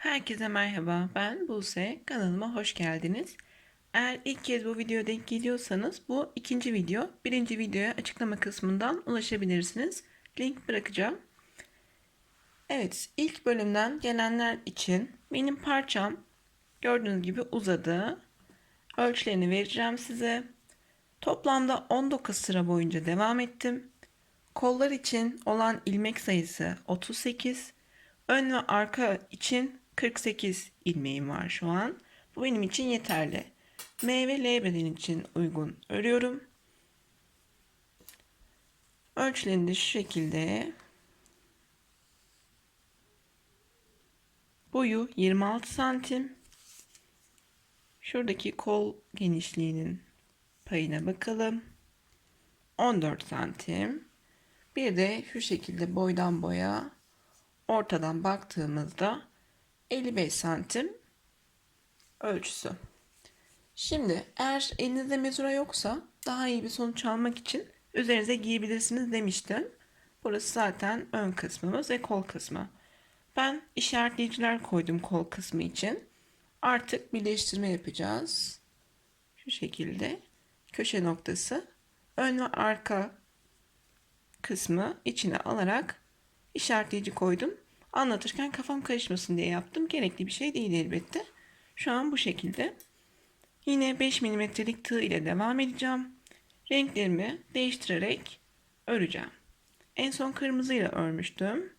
Herkese merhaba, ben Buse. Kanalıma hoş geldiniz. Eğer ilk kez bu videoya denk geliyorsanız bu ikinci video. Birinci videoya açıklama kısmından ulaşabilirsiniz. Link bırakacağım. Evet, ilk bölümden gelenler için benim parçam gördüğünüz gibi uzadı. Ölçülerini vereceğim size. Toplamda 19 sıra boyunca devam ettim. Kollar için olan ilmek sayısı 38. Ön ve arka için 48 ilmeğim var şu an. Bu benim için yeterli. M ve L beden için uygun örüyorum. Ölçülerini de şu şekilde. Boyu 26 santim. Şuradaki kol genişliğinin payına bakalım. 14 santim. Bir de şu şekilde boydan boya ortadan baktığımızda 55 santim ölçüsü. Şimdi eğer elinizde mezura yoksa daha iyi bir sonuç almak için üzerinize giyebilirsiniz demiştim. Burası zaten ön kısmımız ve kol kısmı. Ben işaretleyiciler koydum kol kısmı için. Artık birleştirme yapacağız. Şu şekilde köşe noktası ön ve arka kısmı içine alarak işaretleyici koydum. Anlatırken kafam karışmasın diye yaptım. Gerekli bir şey değil elbette. Şu an bu şekilde. Yine 5 mm'lik tığ ile devam edeceğim. Renklerimi değiştirerek öreceğim. En son kırmızıyla örmüştüm.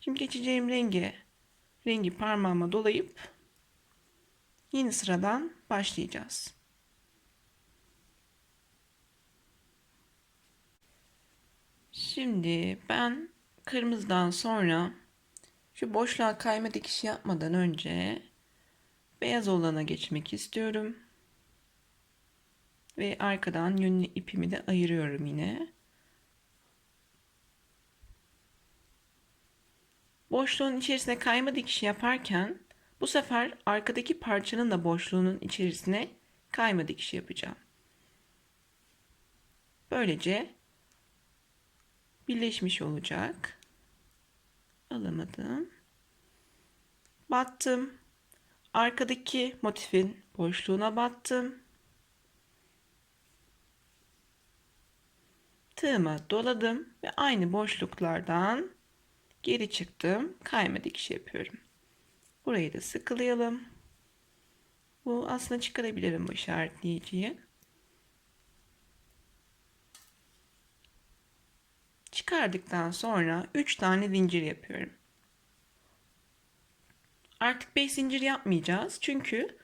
Şimdi geçeceğim rengi rengi parmağıma dolayıp yeni sıradan başlayacağız. Şimdi ben kırmızıdan sonra şu boşluğa kayma dikişi yapmadan önce beyaz olana geçmek istiyorum. Ve arkadan yünlü ipimi de ayırıyorum yine. Boşluğun içerisine kayma dikişi yaparken bu sefer arkadaki parçanın da boşluğunun içerisine kayma dikişi yapacağım. Böylece birleşmiş olacak. Alamadım. Battım. Arkadaki motifin boşluğuna battım. Tığıma doladım ve aynı boşluklardan geri çıktım. Kayma dikiş yapıyorum. Burayı da sıkılayalım. Bu aslında çıkarabilirim bu işaretleyiciyi. Çıkardıktan sonra 3 tane zincir yapıyorum. Artık 5 zincir yapmayacağız. Çünkü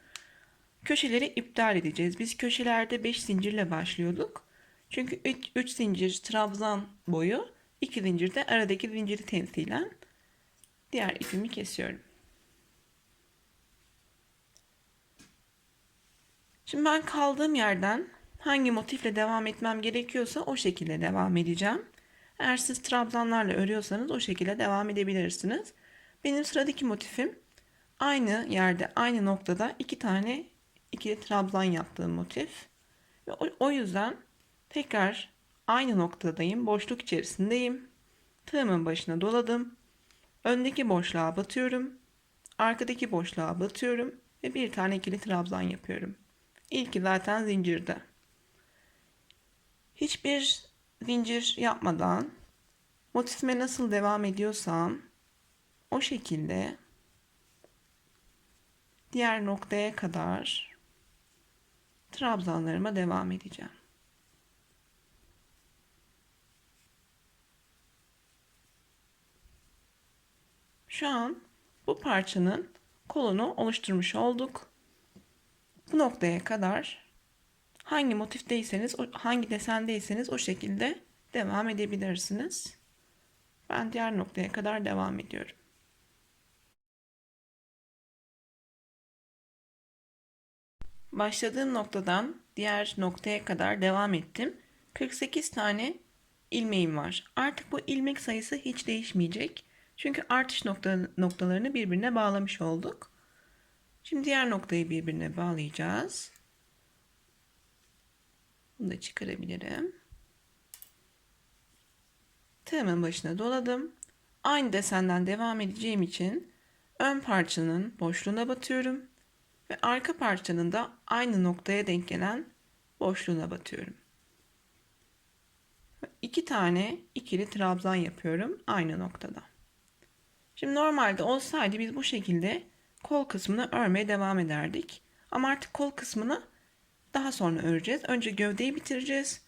köşeleri iptal edeceğiz. Biz köşelerde 5 zincirle başlıyorduk. Çünkü 3 zincir trabzan boyu, 2 zincir de aradaki zinciri temsilen diğer ipimi kesiyorum. Şimdi ben kaldığım yerden hangi motifle devam etmem gerekiyorsa o şekilde devam edeceğim. Eğer siz trabzanlarla örüyorsanız o şekilde devam edebilirsiniz. Benim sıradaki motifim aynı yerde aynı noktada iki tane ikili trabzan yaptığım motif. Ve o, o yüzden tekrar aynı noktadayım. Boşluk içerisindeyim. Tığımın başına doladım. Öndeki boşluğa batıyorum. Arkadaki boşluğa batıyorum. Ve bir tane ikili trabzan yapıyorum. İlki zaten zincirde. Hiçbir zincir yapmadan motifime nasıl devam ediyorsam o şekilde diğer noktaya kadar trabzanlarıma devam edeceğim. Şu an bu parçanın kolunu oluşturmuş olduk. Bu noktaya kadar hangi motifteyseniz, hangi desendeyseniz o şekilde devam edebilirsiniz. Ben diğer noktaya kadar devam ediyorum. Başladığım noktadan diğer noktaya kadar devam ettim. 48 tane ilmeğim var. Artık bu ilmek sayısı hiç değişmeyecek. Çünkü artış nokta, noktalarını birbirine bağlamış olduk. Şimdi diğer noktayı birbirine bağlayacağız. Bunu da çıkarabilirim. Tığımın başına doladım. Aynı desenden devam edeceğim için ön parçanın boşluğuna batıyorum ve arka parçanın da aynı noktaya denk gelen boşluğuna batıyorum. İki tane ikili trabzan yapıyorum aynı noktada. Şimdi normalde olsaydı biz bu şekilde kol kısmını örmeye devam ederdik. Ama artık kol kısmını daha sonra öreceğiz. Önce gövdeyi bitireceğiz.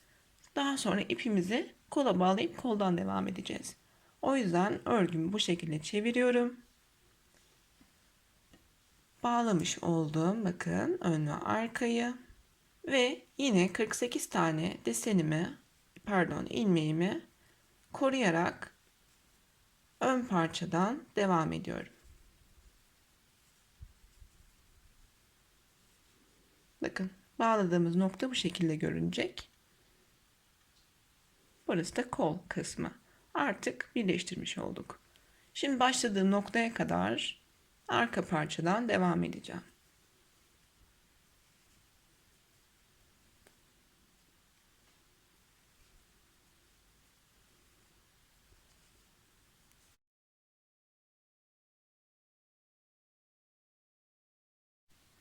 Daha sonra ipimizi kola bağlayıp koldan devam edeceğiz. O yüzden örgümü bu şekilde çeviriyorum. Bağlamış oldum. Bakın ön ve arkayı. Ve yine 48 tane desenimi pardon ilmeğimi koruyarak ön parçadan devam ediyorum. Bakın bağladığımız nokta bu şekilde görünecek. Burası da kol kısmı. Artık birleştirmiş olduk. Şimdi başladığım noktaya kadar arka parçadan devam edeceğim.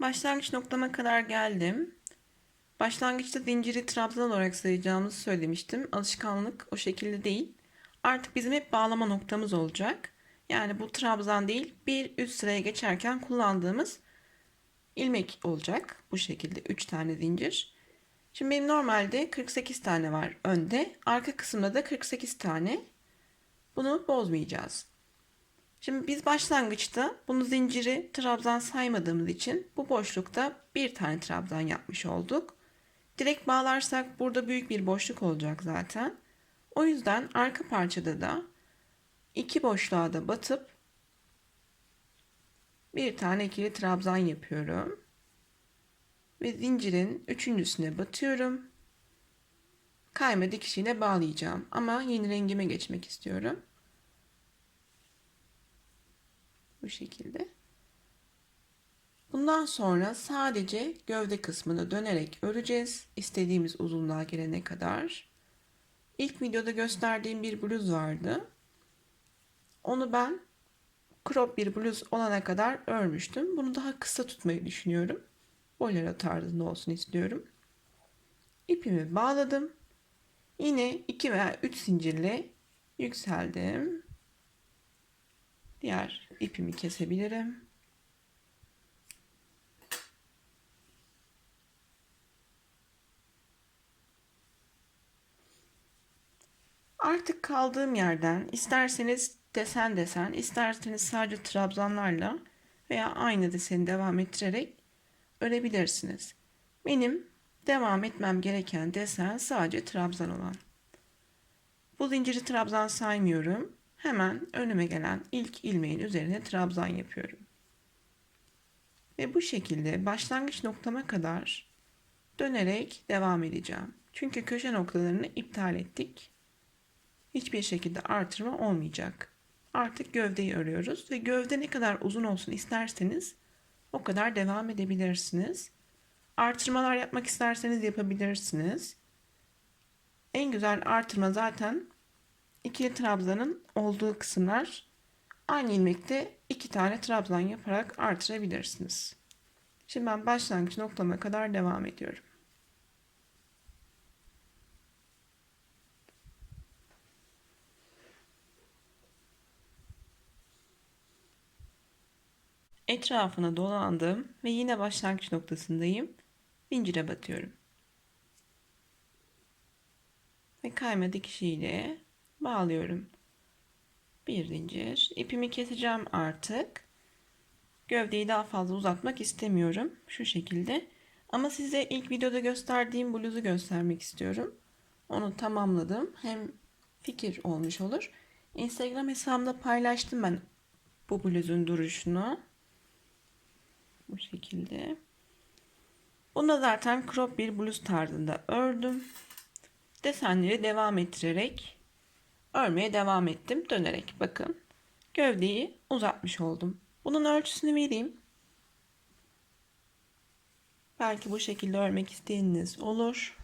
Başlangıç noktama kadar geldim. Başlangıçta zinciri trabzan olarak sayacağımızı söylemiştim. Alışkanlık o şekilde değil. Artık bizim hep bağlama noktamız olacak. Yani bu trabzan değil bir üst sıraya geçerken kullandığımız ilmek olacak. Bu şekilde 3 tane zincir. Şimdi benim normalde 48 tane var önde. Arka kısımda da 48 tane. Bunu bozmayacağız. Şimdi biz başlangıçta bunu zinciri trabzan saymadığımız için bu boşlukta bir tane trabzan yapmış olduk. Direkt bağlarsak burada büyük bir boşluk olacak zaten. O yüzden arka parçada da iki boşluğa da batıp bir tane ikili trabzan yapıyorum. Ve zincirin üçüncüsüne batıyorum. Kayma dikişiyle bağlayacağım ama yeni rengime geçmek istiyorum. Bu şekilde. Bundan sonra sadece gövde kısmını dönerek öreceğiz. İstediğimiz uzunluğa gelene kadar. İlk videoda gösterdiğim bir bluz vardı. Onu ben crop bir bluz olana kadar örmüştüm. Bunu daha kısa tutmayı düşünüyorum. Bolero tarzında olsun istiyorum. İpimi bağladım. Yine 2 veya 3 zincirle yükseldim. Diğer ipimi kesebilirim. Artık kaldığım yerden isterseniz desen desen, isterseniz sadece trabzanlarla veya aynı deseni devam ettirerek örebilirsiniz. Benim devam etmem gereken desen sadece trabzan olan. Bu zinciri trabzan saymıyorum. Hemen önüme gelen ilk ilmeğin üzerine trabzan yapıyorum. Ve bu şekilde başlangıç noktama kadar dönerek devam edeceğim. Çünkü köşe noktalarını iptal ettik. Hiçbir şekilde artırma olmayacak. Artık gövdeyi örüyoruz ve gövde ne kadar uzun olsun isterseniz o kadar devam edebilirsiniz. Artırmalar yapmak isterseniz yapabilirsiniz. En güzel artırma zaten ikili trabzanın olduğu kısımlar aynı ilmekte iki tane trabzan yaparak artırabilirsiniz. Şimdi ben başlangıç noktama kadar devam ediyorum. Etrafına dolandım ve yine başlangıç noktasındayım. Zincire batıyorum. Ve kayma dikişiyle bağlıyorum. Bir zincir. İpimi keseceğim artık. Gövdeyi daha fazla uzatmak istemiyorum. Şu şekilde. Ama size ilk videoda gösterdiğim bluzu göstermek istiyorum. Onu tamamladım. Hem fikir olmuş olur. Instagram hesabımda paylaştım ben bu bluzun duruşunu. Bu şekilde. Bunu zaten crop bir bluz tarzında ördüm. Desenleri devam ettirerek örmeye devam ettim dönerek bakın. Gövdeyi uzatmış oldum. Bunun ölçüsünü vereyim. Belki bu şekilde örmek isteyeniniz olur.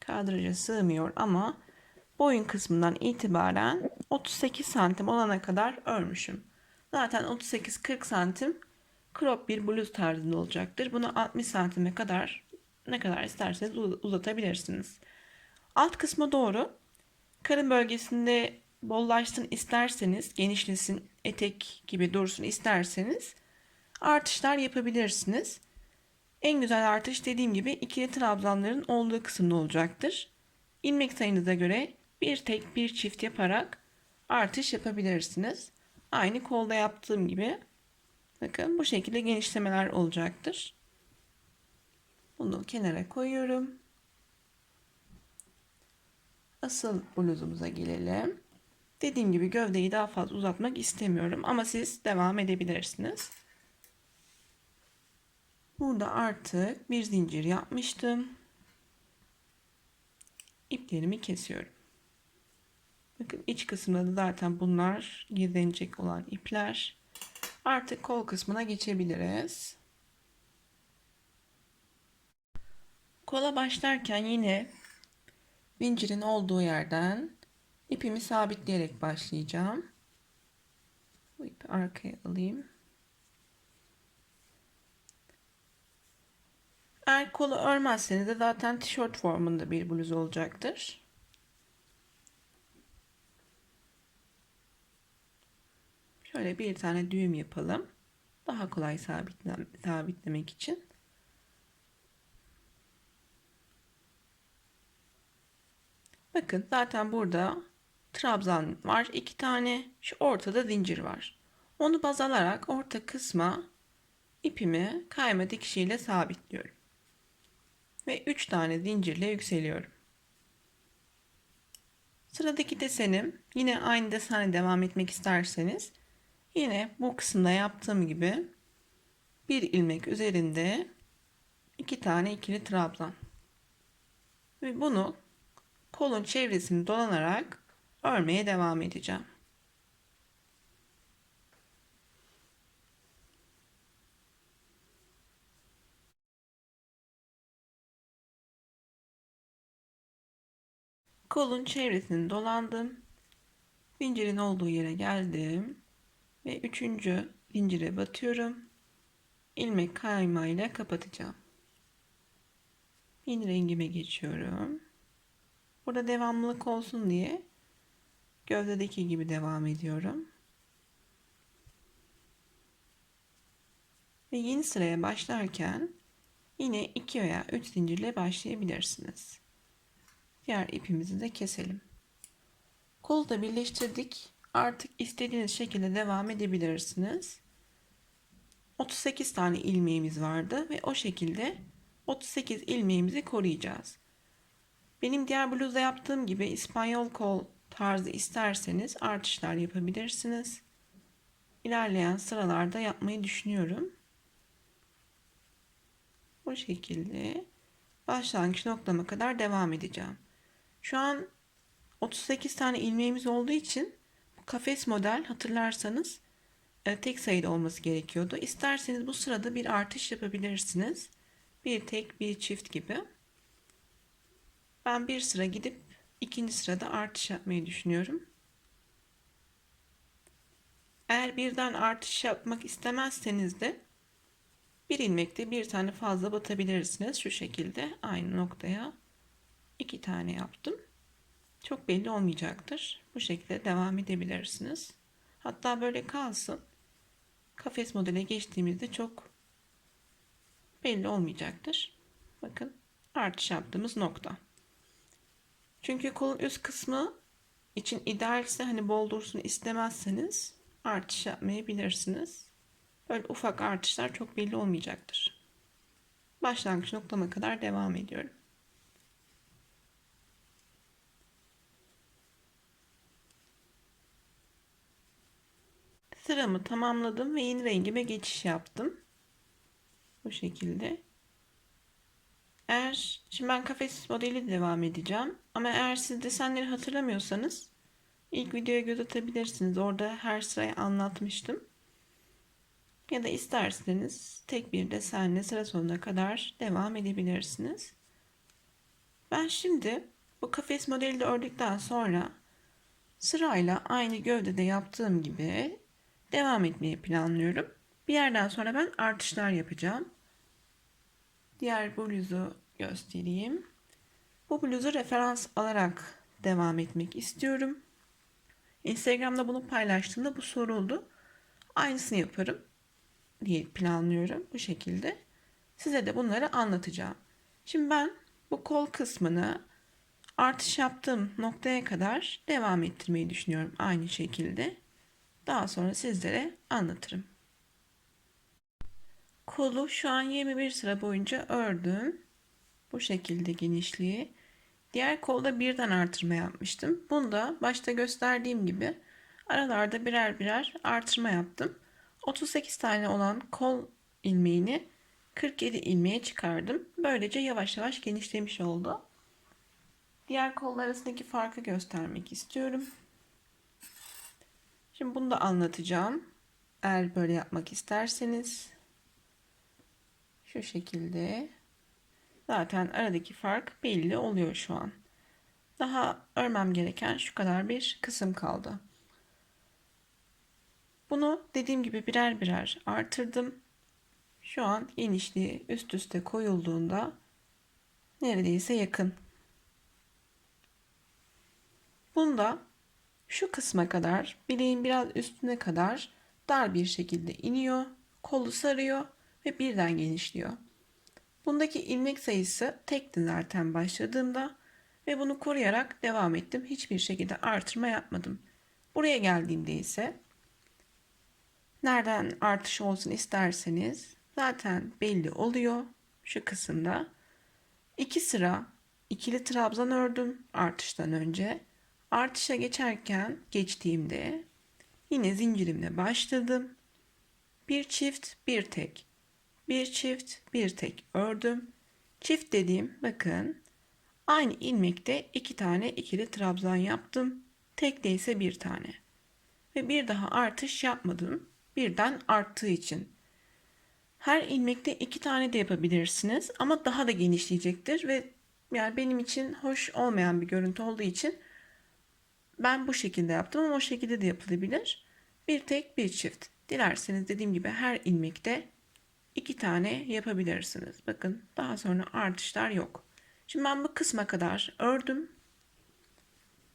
Kadraja sığmıyor ama boyun kısmından itibaren 38 santim olana kadar örmüşüm. Zaten 38-40 santim crop bir bluz tarzında olacaktır. Bunu 60 santime kadar ne kadar isterseniz uzatabilirsiniz. Alt kısma doğru karın bölgesinde bollaşsın isterseniz, genişlesin, etek gibi dursun isterseniz artışlar yapabilirsiniz. En güzel artış dediğim gibi ikili trabzanların olduğu kısımda olacaktır. İlmek sayınıza göre bir tek bir çift yaparak artış yapabilirsiniz. Aynı kolda yaptığım gibi bakın bu şekilde genişlemeler olacaktır. Bunu kenara koyuyorum. Asıl bluzumuza gelelim. Dediğim gibi gövdeyi daha fazla uzatmak istemiyorum ama siz devam edebilirsiniz. Burada artık bir zincir yapmıştım. İplerimi kesiyorum. Bakın iç kısımda da zaten bunlar gizlenecek olan ipler. Artık kol kısmına geçebiliriz. Kola başlarken yine zincirin olduğu yerden ipimi sabitleyerek başlayacağım. Bu ipi arkaya alayım. Eğer kolu örmezseniz de zaten tişört formunda bir bluz olacaktır. Şöyle bir tane düğüm yapalım. Daha kolay sabitle sabitlemek için. Bakın zaten burada trabzan var. iki tane. Şu ortada zincir var. Onu baz alarak orta kısma ipimi kayma dikişiyle sabitliyorum. Ve 3 tane zincirle yükseliyorum. Sıradaki desenim yine aynı desenle devam etmek isterseniz yine bu kısımda yaptığım gibi bir ilmek üzerinde iki tane ikili trabzan ve bunu kolun çevresini dolanarak örmeye devam edeceğim. Kolun çevresini dolandım. Zincirin olduğu yere geldim. Ve üçüncü zincire batıyorum. İlmek kaymayla kapatacağım. Yeni rengime geçiyorum. Burada devamlılık olsun diye gövdedeki gibi devam ediyorum. Ve yeni sıraya başlarken yine 2 veya 3 zincirle başlayabilirsiniz. Diğer ipimizi de keselim. Kolu da birleştirdik. Artık istediğiniz şekilde devam edebilirsiniz. 38 tane ilmeğimiz vardı ve o şekilde 38 ilmeğimizi koruyacağız. Benim diğer bluzda yaptığım gibi İspanyol kol tarzı isterseniz artışlar yapabilirsiniz. İlerleyen sıralarda yapmayı düşünüyorum. Bu şekilde başlangıç noktama kadar devam edeceğim. Şu an 38 tane ilmeğimiz olduğu için kafes model hatırlarsanız e, tek sayıda olması gerekiyordu. İsterseniz bu sırada bir artış yapabilirsiniz. Bir tek bir çift gibi. Ben bir sıra gidip ikinci sırada artış yapmayı düşünüyorum. Eğer birden artış yapmak istemezseniz de bir ilmekte bir tane fazla batabilirsiniz. Şu şekilde aynı noktaya iki tane yaptım. Çok belli olmayacaktır. Bu şekilde devam edebilirsiniz. Hatta böyle kalsın. Kafes modele geçtiğimizde çok belli olmayacaktır. Bakın artış yaptığımız nokta. Çünkü kolun üst kısmı için idealse hani bol dursun istemezseniz artış yapmayabilirsiniz. Böyle ufak artışlar çok belli olmayacaktır. Başlangıç noktama kadar devam ediyorum. Sıramı tamamladım ve yeni rengime geçiş yaptım. Bu şekilde. Eğer şimdi ben kafes modeli devam edeceğim. Ama eğer siz desenleri hatırlamıyorsanız ilk videoya göz atabilirsiniz. Orada her sırayı anlatmıştım. Ya da isterseniz tek bir desenle sıra sonuna kadar devam edebilirsiniz. Ben şimdi bu kafes modeli de ördükten sonra Sırayla aynı gövdede yaptığım gibi devam etmeyi planlıyorum. Bir yerden sonra ben artışlar yapacağım. Diğer bluzu göstereyim. Bu bluzu referans alarak devam etmek istiyorum. Instagram'da bunu paylaştığımda bu soruldu. Aynısını yaparım diye planlıyorum bu şekilde. Size de bunları anlatacağım. Şimdi ben bu kol kısmını artış yaptığım noktaya kadar devam ettirmeyi düşünüyorum aynı şekilde. Daha sonra sizlere anlatırım. Kolu şu an 21 sıra boyunca ördüm. Bu şekilde genişliği. Diğer kolda birden artırma yapmıştım. Bunda başta gösterdiğim gibi aralarda birer birer artırma yaptım. 38 tane olan kol ilmeğini 47 ilmeğe çıkardım. Böylece yavaş yavaş genişlemiş oldu. Diğer kollar arasındaki farkı göstermek istiyorum. Şimdi bunu da anlatacağım. Eğer böyle yapmak isterseniz şu şekilde zaten aradaki fark belli oluyor şu an. Daha örmem gereken şu kadar bir kısım kaldı. Bunu dediğim gibi birer birer artırdım. Şu an genişliği üst üste koyulduğunda neredeyse yakın. Bunda şu kısma kadar bileğin biraz üstüne kadar dar bir şekilde iniyor, kolu sarıyor ve birden genişliyor. Bundaki ilmek sayısı tekti zaten başladığımda ve bunu koruyarak devam ettim. Hiçbir şekilde artırma yapmadım. Buraya geldiğimde ise nereden artış olsun isterseniz zaten belli oluyor şu kısımda. İki sıra ikili trabzan ördüm artıştan önce. Artışa geçerken geçtiğimde yine zincirimle başladım. Bir çift bir tek. Bir çift bir tek ördüm. Çift dediğim bakın aynı ilmekte iki tane ikili trabzan yaptım. Tekte ise bir tane. Ve bir daha artış yapmadım. Birden arttığı için. Her ilmekte iki tane de yapabilirsiniz ama daha da genişleyecektir ve yani benim için hoş olmayan bir görüntü olduğu için ben bu şekilde yaptım ama o şekilde de yapılabilir. Bir tek bir çift. Dilerseniz dediğim gibi her ilmekte iki tane yapabilirsiniz. Bakın daha sonra artışlar yok. Şimdi ben bu kısma kadar ördüm.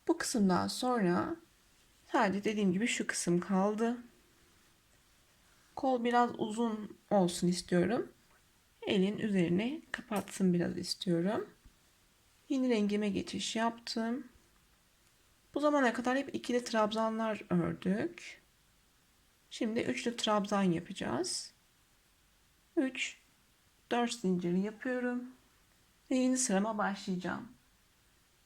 Bu kısımdan sonra sadece dediğim gibi şu kısım kaldı. Kol biraz uzun olsun istiyorum. Elin üzerine kapatsın biraz istiyorum. Yeni rengime geçiş yaptım. Bu zamana kadar hep ikili trabzanlar ördük. Şimdi üçlü trabzan yapacağız. 3 4 zinciri yapıyorum. Ve yeni sırama başlayacağım.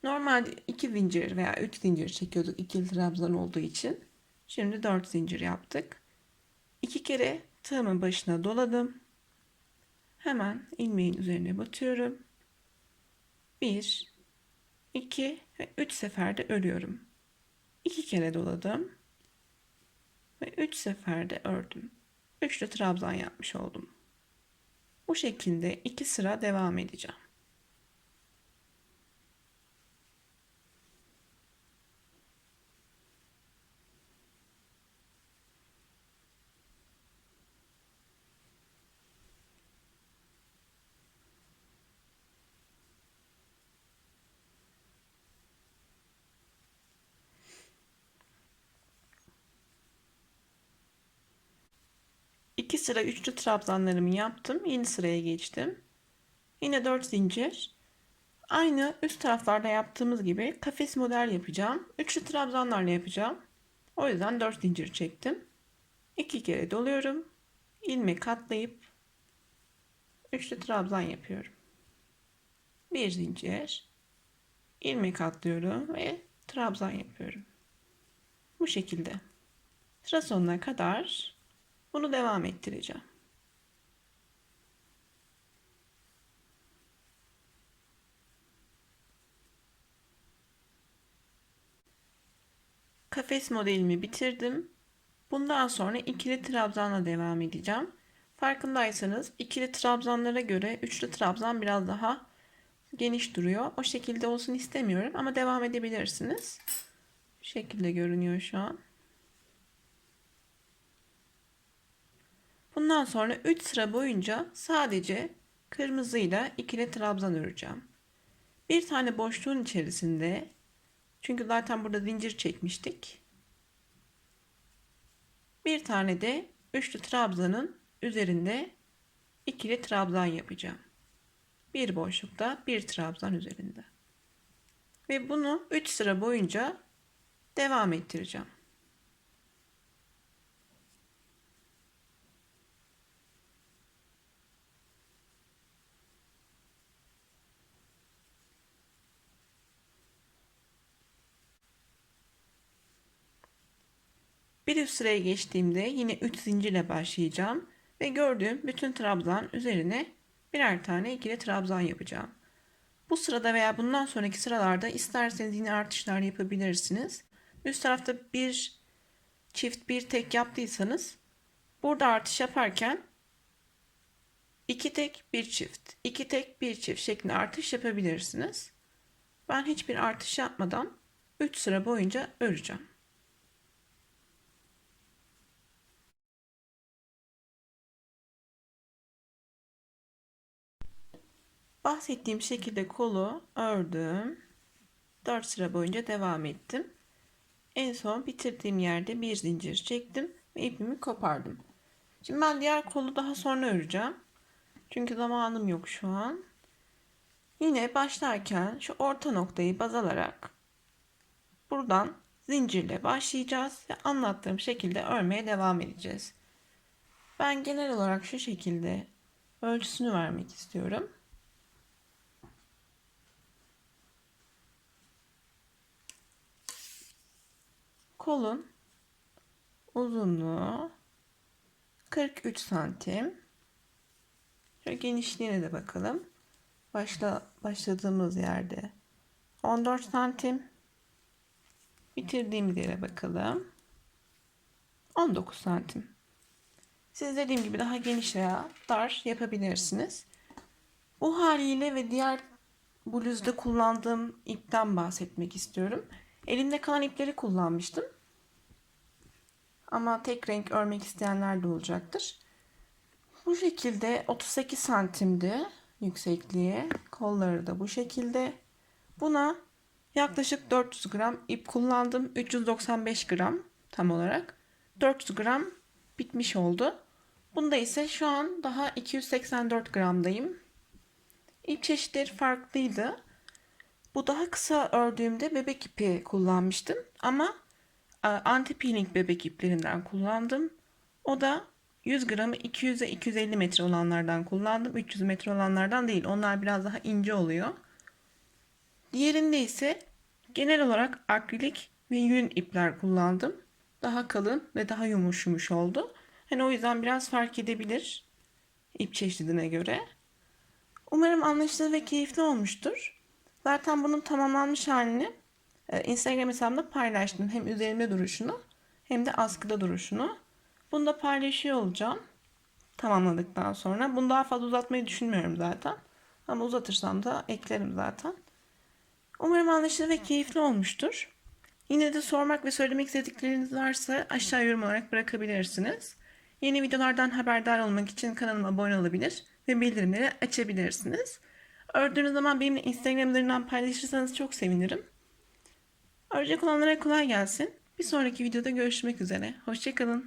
Normalde 2 zincir veya 3 zincir çekiyorduk ikili trabzan olduğu için. Şimdi 4 zincir yaptık. 2 kere tığımın başına doladım. Hemen ilmeğin üzerine batıyorum. 1 2 ve 3 seferde örüyorum. 2 kere doladım. Ve 3 seferde ördüm. Üçlü trabzan yapmış oldum. Bu şekilde iki sıra devam edeceğim. İki sıra üçlü trabzanlarımı yaptım. Yeni sıraya geçtim. Yine 4 zincir. Aynı üst taraflarda yaptığımız gibi kafes model yapacağım. Üçlü trabzanlarla yapacağım. O yüzden 4 zincir çektim. 2 kere doluyorum. ilmek katlayıp üçlü trabzan yapıyorum. Bir zincir. ilmek atlıyorum ve trabzan yapıyorum. Bu şekilde. Sıra sonuna kadar bunu devam ettireceğim. Kafes modelimi bitirdim. Bundan sonra ikili trabzanla devam edeceğim. Farkındaysanız ikili trabzanlara göre üçlü trabzan biraz daha geniş duruyor. O şekilde olsun istemiyorum ama devam edebilirsiniz. Bu şekilde görünüyor şu an. Bundan sonra 3 sıra boyunca sadece kırmızıyla ikili trabzan öreceğim. Bir tane boşluğun içerisinde çünkü zaten burada zincir çekmiştik. Bir tane de üçlü trabzanın üzerinde ikili trabzan yapacağım. Bir boşlukta bir trabzan üzerinde. Ve bunu 3 sıra boyunca devam ettireceğim. Bir üst sıraya geçtiğimde yine 3 zincirle başlayacağım ve gördüğüm bütün trabzan üzerine birer tane ikili trabzan yapacağım. Bu sırada veya bundan sonraki sıralarda isterseniz yine artışlar yapabilirsiniz. Üst tarafta bir çift bir tek yaptıysanız burada artış yaparken iki tek bir çift, iki tek bir çift şeklinde artış yapabilirsiniz. Ben hiçbir artış yapmadan 3 sıra boyunca öreceğim. Bahsettiğim şekilde kolu ördüm. 4 sıra boyunca devam ettim. En son bitirdiğim yerde bir zincir çektim ve ipimi kopardım. Şimdi ben diğer kolu daha sonra öreceğim. Çünkü zamanım yok şu an. Yine başlarken şu orta noktayı baz alarak buradan zincirle başlayacağız ve anlattığım şekilde örmeye devam edeceğiz. Ben genel olarak şu şekilde ölçüsünü vermek istiyorum. Kolun uzunluğu 43 santim. Şöyle genişliğine de bakalım. Başla, başladığımız yerde 14 santim. Bitirdiğimiz yere bakalım. 19 santim. Siz dediğim gibi daha geniş veya dar yapabilirsiniz. Bu haliyle ve diğer bluzda kullandığım ipten bahsetmek istiyorum. Elimde kalan ipleri kullanmıştım. Ama tek renk örmek isteyenler de olacaktır. Bu şekilde 38 santimdi yüksekliği. Kolları da bu şekilde. Buna yaklaşık 400 gram ip kullandım. 395 gram tam olarak. 400 gram bitmiş oldu. Bunda ise şu an daha 284 gramdayım. İp çeşitleri farklıydı. Bu daha kısa ördüğümde bebek ipi kullanmıştım ama e, anti peeling bebek iplerinden kullandım. O da 100 gramı 200'e 250 metre olanlardan kullandım. 300 metre olanlardan değil. Onlar biraz daha ince oluyor. Diğerinde ise genel olarak akrilik ve yün ipler kullandım. Daha kalın ve daha yumuş yumuş oldu. Hani o yüzden biraz fark edebilir ip çeşidine göre. Umarım anlaşılır ve keyifli olmuştur. Zaten bunun tamamlanmış halini e, Instagram hesabımda paylaştım. Hem üzerimde duruşunu hem de askıda duruşunu. Bunu da paylaşıyor olacağım. Tamamladıktan sonra. Bunu daha fazla uzatmayı düşünmüyorum zaten. Ama uzatırsam da eklerim zaten. Umarım anlaşılır ve keyifli olmuştur. Yine de sormak ve söylemek istedikleriniz varsa aşağı yorum olarak bırakabilirsiniz. Yeni videolardan haberdar olmak için kanalıma abone olabilir ve bildirimleri açabilirsiniz. Ördüğünüz zaman benimle Instagram üzerinden paylaşırsanız çok sevinirim. Örecek olanlara kolay gelsin. Bir sonraki videoda görüşmek üzere. Hoşçakalın.